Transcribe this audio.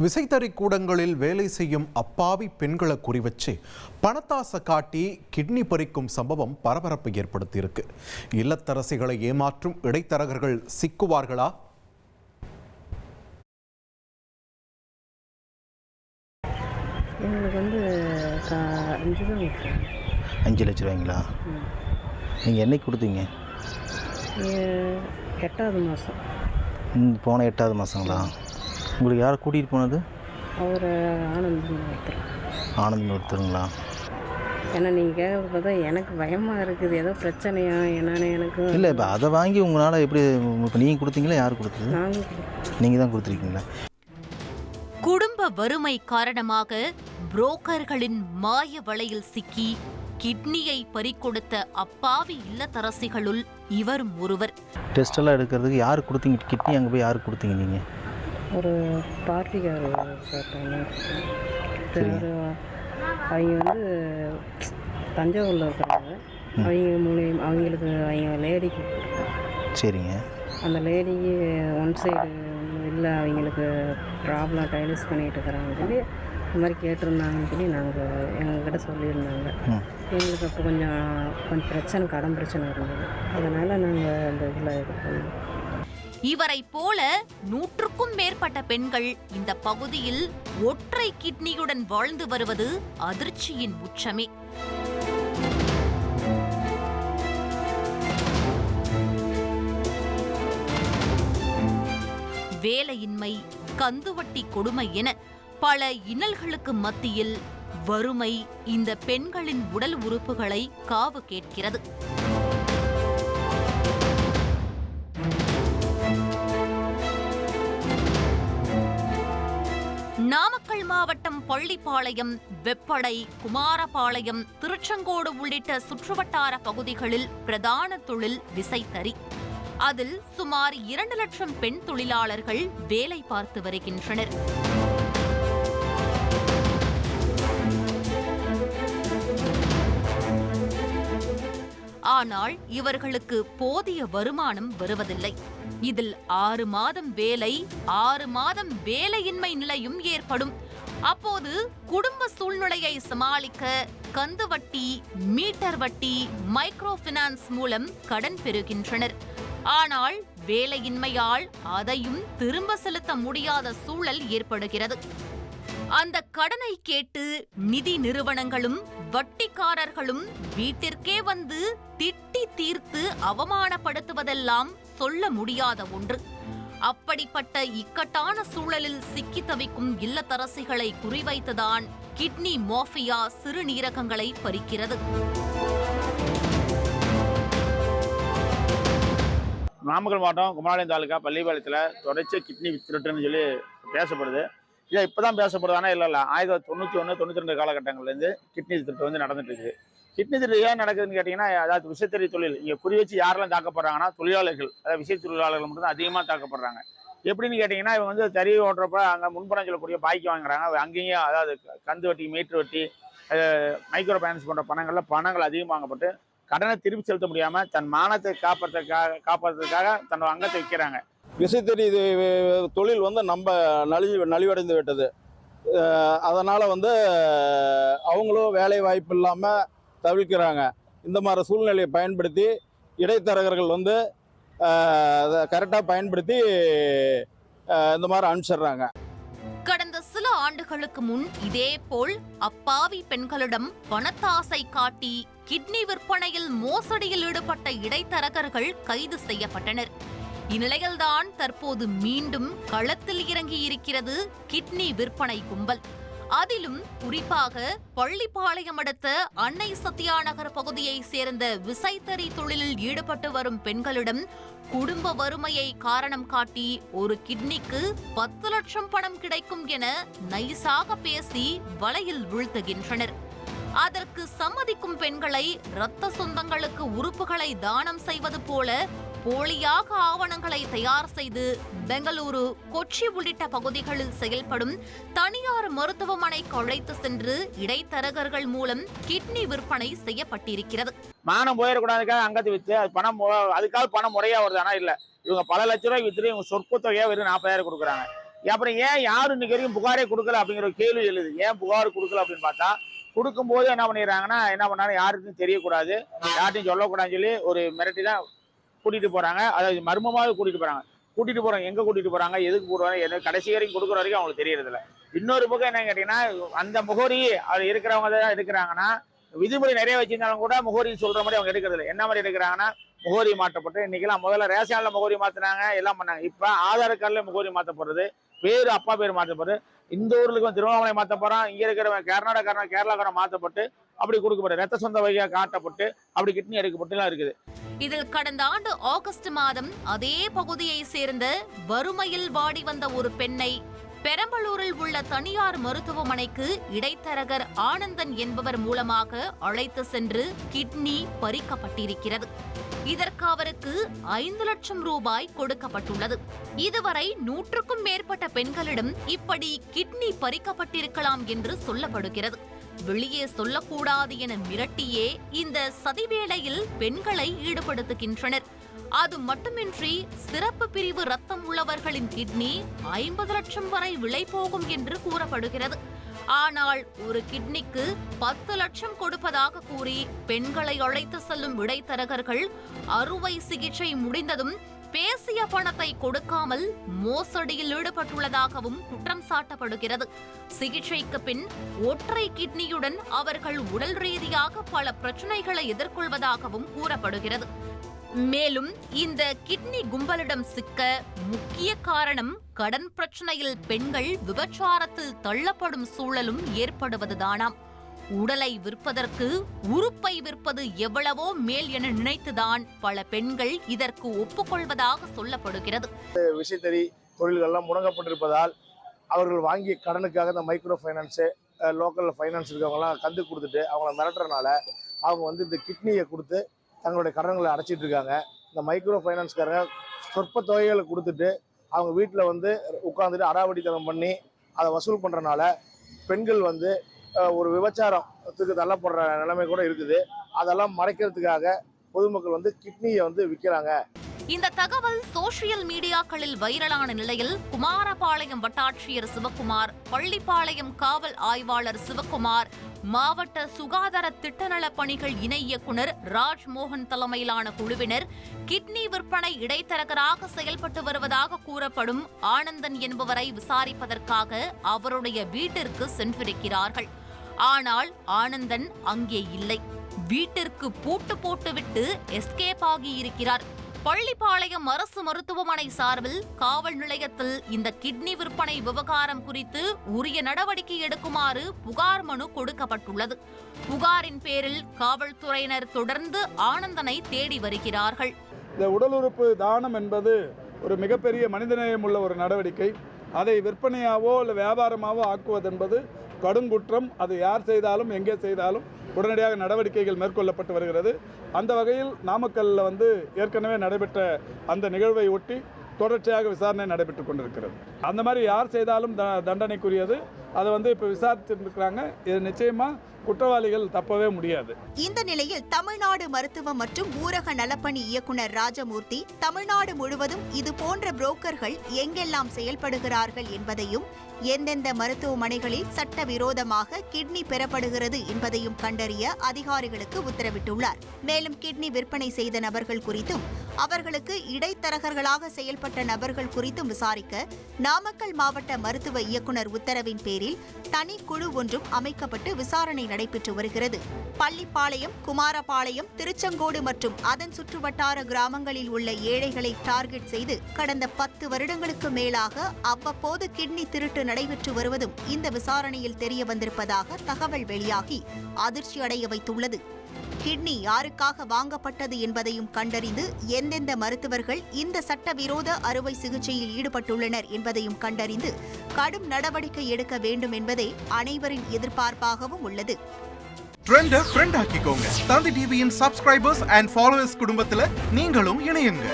விசைத்தறி கூடங்களில் வேலை செய்யும் அப்பாவி பெண்களை குறிவச்சு பணத்தாசை காட்டி கிட்னி பறிக்கும் சம்பவம் பரபரப்பை ஏற்படுத்தியிருக்கு. இல்லத்தரசிகளை ஏமாற்றும் இடைத்தரகர்கள் சிக்குவார்களா? எங்களுக்கு வந்து கா அஞ்சு அஞ்சு லட்ச ரூபாய்ங்களா? நீங்கள் என்னைக்கு கொடுத்தீங்க? எட்டாவது மாதம் ம், போன எட்டாவது மாதங்களா உங்களுக்கு யாரை கூட்டிகிட்டு போனது? அவர் ஆனந்தம் ஒருத்தர். ஆனந்த் ஒருத்தருங்களா? ஏன்னா நீங்கள் கேட்குறது பார்த்தா எனக்கு பயமாக இருக்குது. ஏதோ பிரச்சனையா? என்னன்னு எனக்கு இல்லை இப்போ அதை வாங்கி உங்களால் எப்படி இப்போ நீங்கள் கொடுத்தீங்களா? யார் கொடுத்தது? நாங்கள் நீங்கள் தான் கொடுத்துருக்கீங்களா? குடும்ப வறுமை காரணமாக புரோக்கர்களின் மாய வலையில் சிக்கி கிட்னியை பறிகொடுத்த அப்பாவி இல்லத்தரசிகளுள் இவரும் ஒருவர். டெஸ்ட் எல்லாம் எடுக்கிறதுக்கு யார் கொடுத்தீங்க? கிட்னி அங்கே போய் யாருக்கு கொடுத்தீங்க நீங்கள் ஒரு பார்ட்டிக்கார் கேட்டாங்க சரிங்க. அவங்க வந்து தஞ்சாவூரில் இருக்கிறாங்க. அவங்க மூலியம் அவங்களுக்கு அவங்க லேடிக்கு சரிங்க. அந்த லேடிக்கு ஒன் சைடு இல்லை அவங்களுக்கு ப்ராப்ளம் டைலிஸ் பண்ணிகிட்டு இருக்கிறாங்கன்னு சொல்லி இந்த மாதிரி கேட்டிருந்தாங்கன்னு சொல்லி நாங்கள் எங்ககிட்ட சொல்லியிருந்தாங்க. எங்களுக்கு அப்போ கொஞ்சம் கொஞ்சம் பிரச்சனை கடன் பிரச்சனை இருந்தது. அதனால் நாங்கள் அந்த இதில் இது பண்ணோம். இவரைப் போல நூற்றுக்கும் மேற்பட்ட பெண்கள் இந்த பகுதியில் ஒற்றை கிட்னியுடன் வாழ்ந்து வருவது அதிர்ச்சியின் உச்சமே. வேலையின்மை கந்துவட்டி கொடுமை என பல இன்னல்களுக்கு மத்தியில் வறுமை இந்த பெண்களின் உடல் உறுப்புகளை காவு கேட்கிறது. நாமக்கல் மாவட்டம் பள்ளிப்பாளையம் வெப்படை குமாரபாளையம் திருச்செங்கோடு உள்ளிட்ட சுற்றுவட்டார பகுதிகளில் பிரதான தொழில் விசைத்தறி. அதில் சுமார் இரண்டு லட்சம் பெண் தொழிலாளர்கள் வேலை பார்த்து வருகின்றனர். ஆனால் இவர்களுக்கு போதிய வருமானம் வருவதில்லை. இதில் ஆறு மாதம் வேலை ஆறு மாதம் வேலையின்மை நிலையும் ஏற்படும். அப்போது குடும்ப சூழ்நிலையை சமாளிக்க கந்து வட்டி மீட்டர் வட்டி மைக்ரோ பினான்ஸ் மூலம் கடன் பெறுகின்றனர். ஆனால் வேலையின்மையால் அதையும் திரும்ப செலுத்த முடியாத சூழல் ஏற்படுகிறது. அந்த கடனை கேட்டு நிதி நிறுவனங்களும் வட்டிக்காரர்களும் வீட்டிற்கே வந்து திட்டி தீர்த்து அவமானப்படுத்துவதெல்லாம் சொல்ல முடியாத ஒன்று. அப்படிப்பட்ட இக்கட்டான சூழலில் சிக்கி தவிக்கும் இல்லத்தரசிகளை குறிவைத்துதான் கிட்னி மோஃபியா சிறுநீரகங்களை பறிக்கிறது. நாமக்கல் மாவட்டம் குமாரபாளையம் தாலுகா பள்ளிப்பாளையத்தில் தொடர்ச்சி கிட்னி திருட்டுன்னு சொல்லி பேசப்படுது. இதை இப்போ தான் பேசப்படுது. ஆனால் இல்லை இல்லை. ஆயிரத்தி தொள்ளாயிரத்தி தொண்ணூற்றி ஒன்று தொண்ணூற்றி ரெண்டு காலகட்டங்கள்லேருந்து கிட்னி திருட்டு வந்து நடந்துட்டு இருக்குது கிட்னி திருட்டு ஏன் நடக்குதுன்னு கேட்டிங்கன்னா அதாவது விசைத்தறி தொழில். இங்கே குறி வச்சு யாரெல்லாம் தாக்கப்படுறாங்கன்னா தொழிலாளர்கள். அதாவது விசை தொழிலாளர்கள் மட்டும் தான் அதிகமாக தாக்கப்படுறாங்க. எப்படின்னு கேட்டிங்கன்னா இவங்க வந்து தறி ஓட்டுறப்ப அங்கே முன்பணம் சொல்லக்கூடிய பாய்க்கு வாங்குறாங்க. அங்கேயும் அதாவது கந்து வட்டி மீட்டர் வட்டி மைக்ரோ ஃபைனான்ஸ் போன்ற பணங்களில் பணங்கள் அதிகம் வாங்கப்பட்டு கடனை திருப்பி செலுத்த முடியாமல் தன் மானத்தை காப்பாற்றுறதுக்காக காப்பாற்றுறதுக்காக தன்னோட அங்கத்தை விற்கிறாங்க விசைத்தறி தொழில் வந்து நம்ம நலி நலிவடைந்து விட்டது. அதனால் வந்து அவங்களும் வேலை வாய்ப்பு இல்லாமல் தவிர்க்கிறாங்க. இந்த மாதிரி சூழ்நிலையை பயன்படுத்தி இடைத்தரகர்கள் வந்து கரெக்டாக பயன்படுத்தி இந்த மாதிரி அனுப்பிச்சிடுறாங்க. கடந்த சில ஆண்டுகளுக்கு முன் இதேபோல் அப்பாவி பெண்களிடம் பணத்தாசை காட்டி கிட்னி விற்பனையில் மோசடியில் ஈடுபட்ட இடைத்தரகர்கள் கைது செய்யப்பட்டனர். இந்நிலையில்தான் தற்போது மீண்டும் களத்தில் இறங்கி இருக்கிறது கிட்னி விற்பனை கும்பல். அதிலும் குறிப்பாக பள்ளிப்பாளையம் அடுத்த அன்னை சத்யா நகர் பகுதியைச் சேர்ந்த விசைத்தறி தொழிலில் ஈடுபட்டு வரும் பெண்களிடம் குடும்ப வறுமையை காரணம் காட்டி ஒரு கிட்னிக்கு பத்து லட்சம் பணம் கிடைக்கும் என நைசாக பேசி வலையில் வீழ்த்துகின்றனர். அதற்கு சம்மதிக்கும் பெண்களை இரத்த சொந்தங்களுக்கு உறுப்புகளை தானம் செய்வது போல போலியாக ஆவணங்களை தயார் செய்து பெங்களூரு கொச்சி உள்ளிட்ட பகுதிகளில் செயல்படும் தனியார் மருத்துவமனைக்கு அழைத்து சென்று இடைத்தரகர்கள் மூலம் கிட்னி விற்பனை செய்யப்பட்டிருக்கிறது. மானம் போயிடக்கூடாதுக்காக அங்கத்தை வித்து அது பணம் அதுக்காக பணம் முறையா வருது. ஆனால் இல்லை இவங்க பல லட்ச ரூபாய் வித்துட்டு இவங்க சொற்ப தொகையாக வெறும் நாற்பதாயிரம் கொடுக்குறாங்க. அப்புறம் ஏன் யாரும் இன்னைக்கு வரைக்கும் புகாரே கொடுக்கல அப்படிங்கிற ஒரு கேள்வி எழுது. ஏன் புகார் கொடுக்கல அப்படின்னு பார்த்தா கொடுக்கும்போது என்ன பண்ணிடுறாங்கன்னா என்ன பண்ணாலும் யாருக்கும் தெரியக்கூடாது. யார்ட்டையும் சொல்லக்கூடாதுன்னு சொல்லி ஒரு மிரட்டி தான் கூட்டிட்டு போறாங்க. அதாவது மர்மமாக கூட்டிட்டு போறாங்க. கூட்டிட்டு போறாங்க எங்க கூட்டிட்டு போறாங்க எதுக்கு போடுவாங்க எது கடைசி வரைக்கும் கொடுக்குற வரைக்கும் அவங்களுக்கு தெரியறது இல்லை இன்னொரு பக்கம் என்ன கேட்டீங்கன்னா அந்த முகோரி அது இருக்கிறவங்க தான் இருக்கிறாங்கன்னா விதிமுறை நிறைய வச்சிருந்தாலும் கூட முகோரி சொல்ற மாதிரி அவங்க எடுக்கிறது இல்லை என்ன மாதிரி எடுக்கிறாங்கன்னா முகோரி மாற்றப்பட்டு இன்னைக்கெல்லாம் முதல்ல ரேஷன்ல முகோரி மாத்தினாங்க எல்லாம் பண்ணாங்க. இப்ப ஆதார் கார்டில் முகோரி மாற்றப்படுறது பேர் அப்பா பேர் மாற்றப்படுது இந்த ஊருக்கு வந்து திருவண்ணாமலை மாற்ற போறான் இங்க இருக்கிறவன் கர்நாடகாரன் கேரளாக்காரன் மாற்றப்பட்டு அப்படி கொடுக்கப்பட்டு ரத்த சொந்த வகையாக காட்டப்பட்டு அப்படி கிட்னி எடுக்கப்பட்டுலாம் இருக்குது. இதில் கடந்த ஆண்டு ஆகஸ்ட் மாதம் அதே பகுதியை சேர்ந்த வறுமையில் வாடி வந்த ஒரு பெண்ணை பெரம்பலூரில் உள்ள தனியார் மருத்துவமனைக்கு இடைத்தரகர் ஆனந்தன் என்பவர் மூலமாக அழைத்து சென்று கிட்னி பறிக்கப்பட்டிருக்கிறது. இதற்கு அவருக்கு ஐந்து லட்சம் ரூபாய் கொடுக்கப்பட்டுள்ளது. இதுவரை நூற்றுக்கும் மேற்பட்ட பெண்களிடம் இப்படி கிட்னி பறிக்கப்பட்டிருக்கலாம் என்று சொல்லப்படுகிறது. வெளியே சொல்லக்கூடாது என மிரட்டியே இந்த சதிவேளையில் பெண்களை ஈடுபடுத்துகின்றனர். அது மட்டுமின்றி சிறப்பு பிரிவு ரத்தம் உள்ளவர்களின் கிட்னி ஐம்பது லட்சம் வரை விலை போகும் என்று கூறப்படுகிறது. ஆனால் ஒரு கிட்னிக்கு பத்து லட்சம் கொடுப்பதாக கூறி பெண்களை அழைத்து செல்லும் இடைத்தரகர்கள் அறுவை சிகிச்சை முடிந்ததும் பேசிய பணத்தை கொடுக்காமல் மோசடியில் ஈடுபட்டுள்ளதாகவும் குற்றம் சாட்டப்படுகிறது. சிகிச்சைக்கு பின் ஒற்றை கிட்னியுடன் அவர்கள் உடல் ரீதியாக பல பிரச்சனைகளை எதிர்கொள்வதாகவும் கூறப்படுகிறது. மேலும் இந்த கிட்னி கும்பலிடம் சிக்க முக்கிய காரணம் கடன் பிரச்சனையில் பெண்கள் விபச்சாரத்தில் தள்ளப்படும் சூழலும் ஏற்படுவதுதானாம். உடலை விற்பதற்கு உறுப்பை விற்பது எவ்வளவோ மேல் என நினைத்துதான் பல பெண்கள் இதற்கு ஒப்புக்கொள்வதாக சொல்லப்படுகிறது. விசைத்தறி தொழில்கள்லாம் முடங்கப்பட்டிருப்பதால் அவர்கள் வாங்கிய கடனுக்காக இந்த மைக்ரோ ஃபைனான்ஸு லோக்கலில் ஃபைனான்ஸ் இருக்கவங்கலாம் கந்து கொடுத்துட்டு அவங்கள மிரட்டுறனால அவங்க வந்து இந்த கிட்னியை கொடுத்து தங்களுடைய கடன்களை அடைச்சிட்டு இருக்காங்க. இந்த மைக்ரோ ஃபைனான்ஸ்காரங்க சொற்ப தொகைகளை கொடுத்துட்டு அவங்க வீட்டில் வந்து உட்காந்துட்டு அடாவடித்தனம் பண்ணி அதை வசூல் பண்ணுறனால பெண்கள் வந்து ஒரு விபச்சாரத்துக்கு தள்ளப்படுற நிலைமை கூட இருக்குது. அதெல்லாம் மறைக்கிறதுக்காக பொதுமக்கள் வந்து கிட்னியை வந்து விற்கிறாங்க. இந்த தகவல் சோசியல் மீடியாக்களில் வைரலான நிலையில் குமாரபாளையம் வட்டாட்சியர் சிவக்குமார் பள்ளிப்பாளையம் காவல் ஆய்வாளர் சிவக்குமார் மாவட்ட சுகாதார திட்டநல பணிகள் இணை இயக்குனர் ராஜ்மோகன் தலைமையிலான குழுவினர் கிட்னி விற்பனை இடைத்தரகராக செயல்பட்டு வருவதாக கூறப்படும் ஆனந்தன் என்பவரை விசாரிப்பதற்காக அவருடைய வீட்டிற்கு சென்றிருக்கிறார்கள். ஆனால் ஆனந்தன் அங்கே இல்லை. வீட்டிற்கு பூட்டு போட்டுவிட்டு எஸ்கேப் ஆகியிருக்கிறார். பள்ளிப்பாளையம் அரசு மருத்துவமனை சார்பில் காவல் நிலையத்தில் இந்த கிட்னி விற்பனை விவகாரம் குறித்து உரிய நடவடிக்கை எடுக்குமாறு புகார் மனு கொடுக்கப்பட்டுள்ளது. புகாரின் பேரில் காவல்துறையினர் தொடர்ந்து ஆனந்தனை தேடி வருகிறார்கள். இந்த உடல் உறுப்பு தானம் என்பது ஒரு மிகப்பெரிய மனிதநேயம் உள்ள ஒரு நடவடிக்கை. அதை விற்பனையாவோ இல்லை வியாபாரமாவோ ஆக்குவதென்பது கடுங்குற்றம் அது யார் செய்தாலும் எங்கே செய்தாலும் உடனடியாக நடவடிக்கைகள் மேற்கொள்ளப்பட்டு வருகிறது. அந்த வகையில் நாமக்கல்லில் வந்து ஏற்கனவே நடைபெற்ற அந்த நிகழ்வை ஒட்டி தொடர்ச்சியாக விசாரணை நடைபெற்று கொண்டிருக்கிறது. அந்த மாதிரி யார் செய்தாலும் த தண்டனைக்குரியது. அதை வந்து இப்போ விசாரிச்சுட்டு இது நிச்சயமாக குற்றவாளிகள் தப்பவே முடியாது. இந்த நிலையில் தமிழ்நாடு மருத்துவ மற்றும் ஊரக நலப்பணி இயக்குனர் ராஜமூர்த்தி தமிழ்நாடு முழுவதும் இது போன்ற புரோக்கர்கள் எங்கெல்லாம் செயல்படுகிறார்கள் என்பதையும் எந்தெந்த மருத்துவமனைகளில் சட்டவிரோதமாக கிட்னி பெறப்படுகிறது என்பதையும் கண்டறிய அதிகாரிகளுக்கு உத்தரவிட்டுள்ளார். மேலும் கிட்னி விற்பனை செய்த நபர்கள் குறித்தும் அவர்களுக்கு இடைத்தரகர்களாக செயல்பட்ட நபர்கள் குறித்தும் விசாரிக்க நாமக்கல் மாவட்ட மருத்துவ இயக்குனர் உத்தரவின் பேரில் தனி குழு ஒன்றும் அமைக்கப்பட்டு விசாரணை நடைபெற்று வருகிறது. பள்ளிப்பாளையம் குமாரபாளையம் திருச்செங்கோடு மற்றும் அதன் சுற்றுவட்டார கிராமங்களில் உள்ள ஏழைகளை டார்கெட் செய்து கடந்த பத்து வருடங்களுக்கு மேலாக அவ்வப்போது கிட்னி திருட்டு நடைபெற்று வருவதும் இந்த விசாரணையில் தெரிய வந்திருப்பதாக தகவல் வெளியாகி அதிர்ச்சி அடைய வைத்துள்ளது. கிட்னி யாருக்காக வாங்கப்பட்டது என்பதையும் கண்டறிந்து எந்தெந்த மருத்துவர்கள் இந்த சட்டவிரோத அறுவை சிகிச்சையில் ஈடுபட்டுள்ளனர் என்பதையும் கண்டறிந்து கடும் நடவடிக்கை எடுக்க வேண்டும் என்பதே அனைவரின் எதிர்பார்ப்பாகவும் உள்ளது. ட்ரெண்ட ஃப்ரெண்ட் ஆக்கிக்கோங்க. தந்தி டிவியின் சப்ஸ்கிரைபர்ஸ் அண்ட் ஃபாலோவர்ஸ் குடும்பத்துல நீங்களும் இணையுங்க.